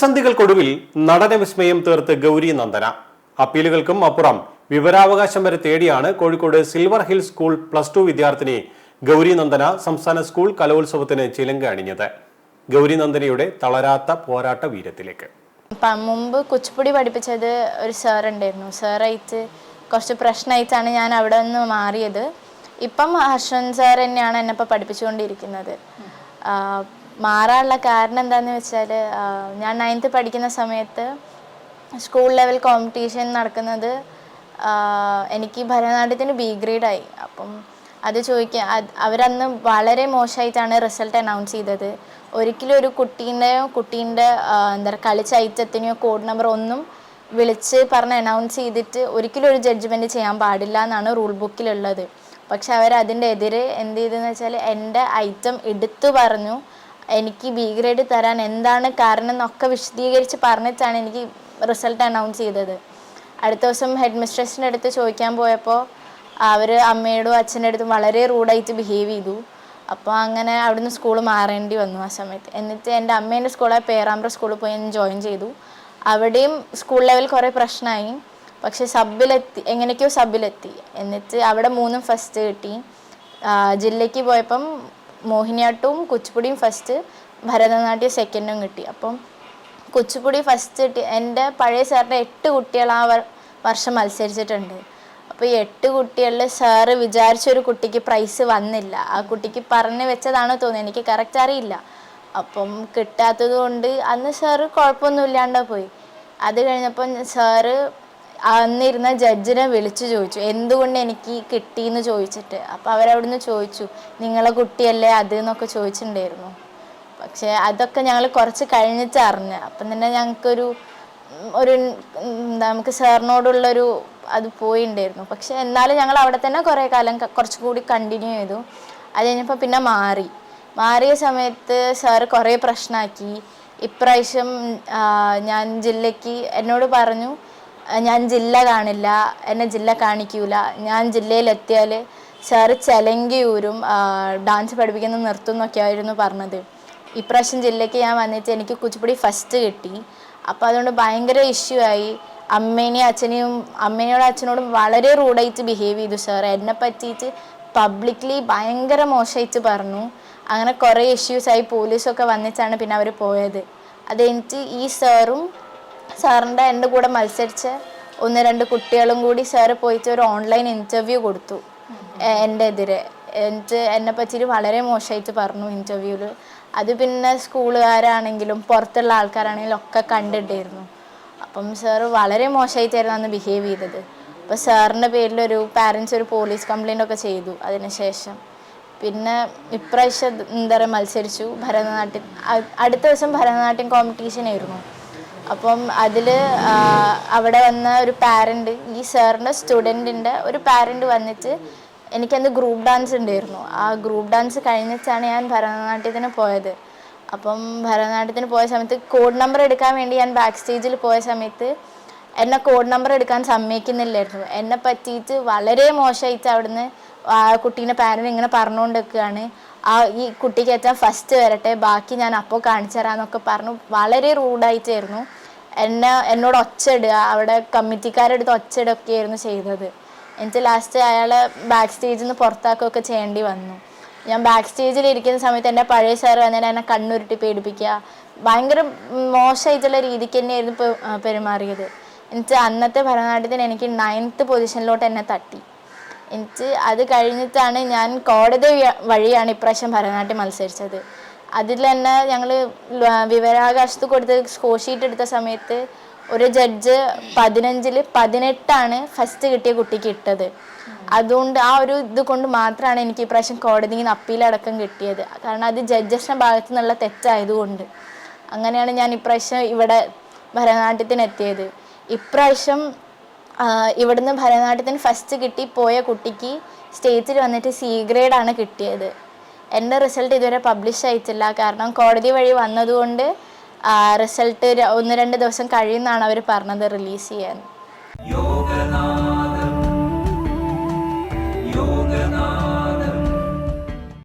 പ്രതിസന്ധികൾക്കൊടുവിൽ നടന വിസ്മയം തീർത്ത് ഗൗരി നന്ദന. അപ്പീലുകൾക്കും അപ്പുറം വിവരാവകാശം വരെ തേടിയാണ് Kozhikode silver hill school plus two വിദ്യാർത്ഥിനി ഗൗരി നന്ദന സംസ്ഥാന സ്കൂൾ കലോത്സവത്തിന് ചിലങ്ക അണിഞ്ഞത്. ഗൗരി നന്ദനയുടെ തളരാത്ത പോരാട്ട വീരത്തിലേക്ക് മുമ്പ് കുച്ചിപ്പുടി പഠിപ്പിച്ചത് ഒരു സാർ ഉണ്ടായിരുന്നു. സാറായിട്ട് കുറച്ച് പ്രശ്നമായിട്ടാണ് ഞാൻ അവിടെ നിന്ന് മാറിയത്. ഇപ്പം ഹർഷൻ സാർ തന്നെയാണ് എന്നെ ഇപ്പോൾ പഠിപ്പിച്ചുകൊണ്ടിരിക്കുന്നത്. മാറാനുള്ള കാരണം എന്താണെന്ന് വെച്ചാൽ ഞാൻ നയൻത്ത് പഠിക്കുന്ന സമയത്ത് സ്കൂൾ ലെവൽ കോമ്പറ്റീഷൻ നടക്കുന്നത് എനിക്ക് ഭരതനാട്യത്തിന് ബി ഗ്രേഡായി അപ്പം അത് ചോദിക്കുക അവരന്ന് വളരെ മോശമായിട്ടാണ് റിസൾട്ട് അനൗൺസ് ചെയ്തത്. ഒരിക്കലും ഒരു കുട്ടീന്റെയോ കുട്ടീന്റെ എന്താ പറയുക കളിച്ച ഐറ്റത്തിനെയോ കോഡ് നമ്പർ ഒന്നും വിളിച്ച് പറഞ്ഞ് അനൗൺസ് ചെയ്തിട്ട് ഒരിക്കലും ഒരു ജഡ്ജ്മെന്റ് ചെയ്യാൻ പാടില്ല എന്നാണ് റൂൾ ബുക്കിലുള്ളത് പക്ഷെ അവർ എതിരെ എന്ത് ചെയ്തെന്ന് വെച്ചാൽ എന്റെ ഐറ്റം എടുത്തു പറഞ്ഞു. എനിക്ക് ബി ഗ്രേഡ് തരാൻ എന്താണ് കാരണം എന്നൊക്കെ വിശദീകരിച്ച് പറഞ്ഞിട്ടാണ് എനിക്ക് റിസൾട്ട് അനൗൺസ് ചെയ്തത്. അടുത്ത ദിവസം ഹെഡ് മിസ്ട്രസിന്റെ അടുത്ത് ചോദിക്കാൻ പോയപ്പോൾ അവർ അമ്മയോടും അച്ഛന്റെ അടുത്തും വളരെ റൂഡായിട്ട് ബിഹേവ് ചെയ്തു. അപ്പോൾ അങ്ങനെ അവിടുന്ന് സ്കൂൾ മാറേണ്ടി വന്നു ആ സമയത്ത്. എന്നിട്ട് എന്റെ അമ്മേന്റെ സ്കൂളായ പേരാമ്പ്ര സ്കൂളിൽ പോയി ഞാൻ ജോയിൻ ചെയ്തു. അവിടെയും സ്കൂൾ ലെവൽ കുറേ പ്രശ്നമായി. പക്ഷെ സബിലെത്തി എങ്ങനെയൊക്കെയോ സബിലെത്തി എന്നിട്ട് അവിടെ മൂന്നും ഫസ്റ്റ് കിട്ടി. ജില്ലയ്ക്ക് പോയപ്പം മോഹിനിയാട്ടവും കുച്ചിപ്പുടിയും ഫസ്റ്റ് ഭരതനാട്യം സെക്കൻഡും കിട്ടി. അപ്പം കുച്ചിപ്പുടി ഫസ്റ്റ് കിട്ടി. എന്റെ പഴയ സാറിന്റെ എട്ട് കുട്ടികൾ ആ വർഷം മത്സരിച്ചിട്ടുണ്ട്. അപ്പോൾ ഈ എട്ട് കുട്ടികളിൽ സാറ് വിചാരിച്ചൊരു കുട്ടിക്ക് പ്രൈസ് വന്നില്ല. ആ കുട്ടിക്ക് പറഞ്ഞു വെച്ചതാണോ തോന്നുന്നത്. എനിക്ക് കറക്റ്റ് അറിയില്ല. അപ്പം കിട്ടാത്തത് കൊണ്ട് അന്ന് സാറ് കുഴപ്പമൊന്നും പോയി. അത് കഴിഞ്ഞപ്പം സാറ് അന്നിരുന്ന ജഡ്ജിനെ വിളിച്ചു ചോദിച്ചു എന്തുകൊണ്ട് എനിക്ക് കിട്ടിയെന്ന് ചോദിച്ചിട്ട്? അപ്പോൾ അവരവിടുന്ന് ചോദിച്ചു നിങ്ങളെ കുട്ടിയല്ലേ അത്? എന്നൊക്കെ ചോദിച്ചിട്ടുണ്ടായിരുന്നു. പക്ഷേ അതൊക്കെ ഞങ്ങൾ കുറച്ച് കഴിഞ്ഞിട്ട് അറിഞ്ഞ്. അപ്പം തന്നെ ഞങ്ങൾക്കൊരു ഒരു എന്താ നമുക്ക് സാറിനോടുള്ളൊരു അത് പോയിണ്ടായിരുന്നു. പക്ഷെ എന്നാലും ഞങ്ങൾ അവിടെ തന്നെ കുറേ കാലം കുറച്ചും കൂടി കണ്ടിന്യൂ ചെയ്തു. അത് കഴിഞ്ഞപ്പോൾ പിന്നെ മാറി. മാറിയ സമയത്ത് സാറ് കുറേ പ്രശ്നമാക്കി ഇപ്രാവശ്യം ഞാൻ ജില്ലയ്ക്ക് എന്നോട് പറഞ്ഞു ഞാൻ ജില്ല കാണില്ല എന്നെ ജില്ല കാണിക്കൂല. ഞാൻ ജില്ലയിലെത്തിയാൽ സാറ് ചെലങ്കിയൂരും ഡാൻസ് പഠിപ്പിക്കുന്നത് നിർത്തും എന്നൊക്കെയായിരുന്നു പറഞ്ഞത്. ഇപ്രാവശ്യം ജില്ലയ്ക്ക് ഞാൻ വന്നിട്ട് എനിക്ക് കുച്ചിപ്പുടി ഫസ്റ്റ് കിട്ടി. അപ്പോൾ അതുകൊണ്ട് ഭയങ്കര ഇഷ്യൂ ആയി. അമ്മേനെയും അച്ഛനെയും അമ്മേനോടും അച്ഛനോടും വളരെ റൂഡായിട്ട് ബിഹേവ് ചെയ്തു സാർ എന്നെ പറ്റിയിട്ട് പബ്ലിക്ലി ഭയങ്കര മോശമായിട്ട് പറഞ്ഞു. അങ്ങനെ കുറേ ഇഷ്യൂസ് ആയി പോലീസൊക്കെ വന്നിട്ടാണ് പിന്നെ അവർ പോയത്. അതെനിക്ക് ഈ സാറും സാറിന്റെ എന്റെ കൂടെ മത്സരിച്ച ഒന്ന് രണ്ട് കുട്ടികളും കൂടി സാറ് പോയിട്ട് ഒരു ഓൺലൈൻ ഇന്റർവ്യൂ കൊടുത്തു. എന്റെ എതിരെ. എന്നിട്ട് എന്നെ പറ്റിയിട്ട് വളരെ മോശമായിട്ട് പറഞ്ഞു ഇന്റർവ്യൂവിൽ അത് പിന്നെ സ്കൂളുകാരാണെങ്കിലും പുറത്തുള്ള ആൾക്കാരാണെങ്കിലും ഒക്കെ കണ്ടിട്ടായിരുന്നു അപ്പം സാറ് വളരെ മോശമായിട്ടായിരുന്നു അന്ന് ബിഹേവ് ചെയ്തത്. അപ്പോൾ സാറിന്റെ പേരിൽ ഒരു പാരൻസ് ഒരു പോലീസ് കംപ്ലൈന്റ് ഒക്കെ ചെയ്തു അതിനുശേഷം പിന്നെ ഇപ്രാവശ്യം എന്താ പറയുക മത്സരിച്ചു. ഭരതനാട്യം. അടുത്ത ദിവസം ഭരതനാട്യം കോമ്പറ്റീഷൻ ആയിരുന്നു. അപ്പം അതിൽ അവിടെ വന്ന ഒരു പാരന്റ് ഈ സാറിന്റെ സ്റ്റുഡന്റിന്റെ ഒരു പാരന്റ് വന്നിട്ട് എനിക്കന്ന് ഗ്രൂപ്പ് ഡാൻസ് ഉണ്ടായിരുന്നു. ആ ഗ്രൂപ്പ് ഡാൻസ് കഴിഞ്ഞിട്ടാണ് ഞാൻ ഭരതനാട്യത്തിന് പോയത്. അപ്പം ഭരതനാട്യത്തിന് പോയ സമയത്ത് കോഡ് നമ്പർ എടുക്കാൻ വേണ്ടി ഞാൻ ബാക്ക് സ്റ്റേജിൽ പോയ സമയത്ത് എന്നെ കോഡ് നമ്പർ എടുക്കാൻ സമ്മതിക്കുന്നില്ലായിരുന്നു. എന്നെ പറ്റിയിട്ട് വളരെ മോശമായിട്ട് അവിടുന്ന് ആ കുട്ടീന്റെ പാരന്റ് ഇങ്ങനെ പറഞ്ഞുകൊണ്ടിരിക്കുകയാണ്. ആ ഈ കുട്ടിക്ക് എത്താൻ ഫസ്റ്റ് വരട്ടെ ബാക്കി ഞാൻ അപ്പോൾ കാണിച്ചു തരാമെന്നൊക്കെ പറഞ്ഞു. വളരെ റൂഡായിട്ടായിരുന്നു. എന്നെ എന്നോട് ഒച്ചയിടുക അവിടെ കമ്മിറ്റിക്കാരെടുത്ത് ഒച്ചയിടുകയൊക്കെ ആയിരുന്നു ചെയ്തത്. എന്നിട്ട് ലാസ്റ്റ് അയാളെ ബാക്ക് സ്റ്റേജിൽ നിന്ന് പുറത്താക്കുകയൊക്കെ ചെയ്യേണ്ടി വന്നു. ഞാൻ ബാക്ക് സ്റ്റേജിൽ ഇരിക്കുന്ന സമയത്ത് എന്റെ പഴയ സാർ വന്നിട്ട് എന്നെ കണ്ണുരുട്ടി പേടിപ്പിക്കുക. ഭയങ്കര മോശമായിട്ടുള്ള രീതിക്ക് തന്നെയായിരുന്നു പെരുമാറിയത്. എന്നിട്ട് അന്നത്തെ ഭരതനാട്യത്തിന് എനിക്ക് നയൻത്ത് പൊസിഷനിലോട്ട് എന്നെ തട്ടി. എന്നിട്ട് അത് കഴിഞ്ഞിട്ടാണ് ഞാൻ കോടതി വഴി- വഴിയാണ് ഇപ്രാവശ്യം ഭരതനാട്യം മത്സരിച്ചത്. അതിൽ തന്നെ ഞങ്ങൾ വിവരാകാശത്ത് കൊടുത്ത് സ്കോർ ഷീറ്റ് എടുത്ത സമയത്ത് ഒരു ജഡ്ജ് പതിനഞ്ചിൽ പതിനെട്ടാണ് ഫസ്റ്റ് കിട്ടിയ കുട്ടിക്ക് ഇട്ടത്. അതുകൊണ്ട് ആ ഒരു ഇത് കൊണ്ട് മാത്രമാണ് എനിക്ക് ഇപ്രാവശ്യം കോടതിയിൽ നിന്ന് അപ്പീലടക്കം കിട്ടിയത്. കാരണം അത് ജഡ്ജസിന്റെ ഭാഗത്തു നിന്നുള്ള തെറ്റായതുകൊണ്ട്. അങ്ങനെയാണ് ഞാൻ ഇപ്രാവശ്യം ഇവിടെ ഭരതനാട്യത്തിന് എത്തിയത് ഇപ്രാവശ്യം ഇവിടുന്ന് ഭരതനാട്യത്തിന് ഫസ്റ്റ് കിട്ടി പോയ കുട്ടിക്ക് സ്റ്റേറ്റിൽ വന്നിട്ട് സി ഗ്രേഡാണ് കിട്ടിയത്. എന്റെ റിസൾട്ട് ഇതുവരെ പബ്ലിഷ് ആയിട്ടില്ല. കാരണം കോടതി വഴി വന്നതുകൊണ്ട് റിസൾട്ട് ഒന്ന് രണ്ട് ദിവസം കഴിയുമെന്നാണ് അവർ പറഞ്ഞത് റിലീസ് ചെയ്യാൻ.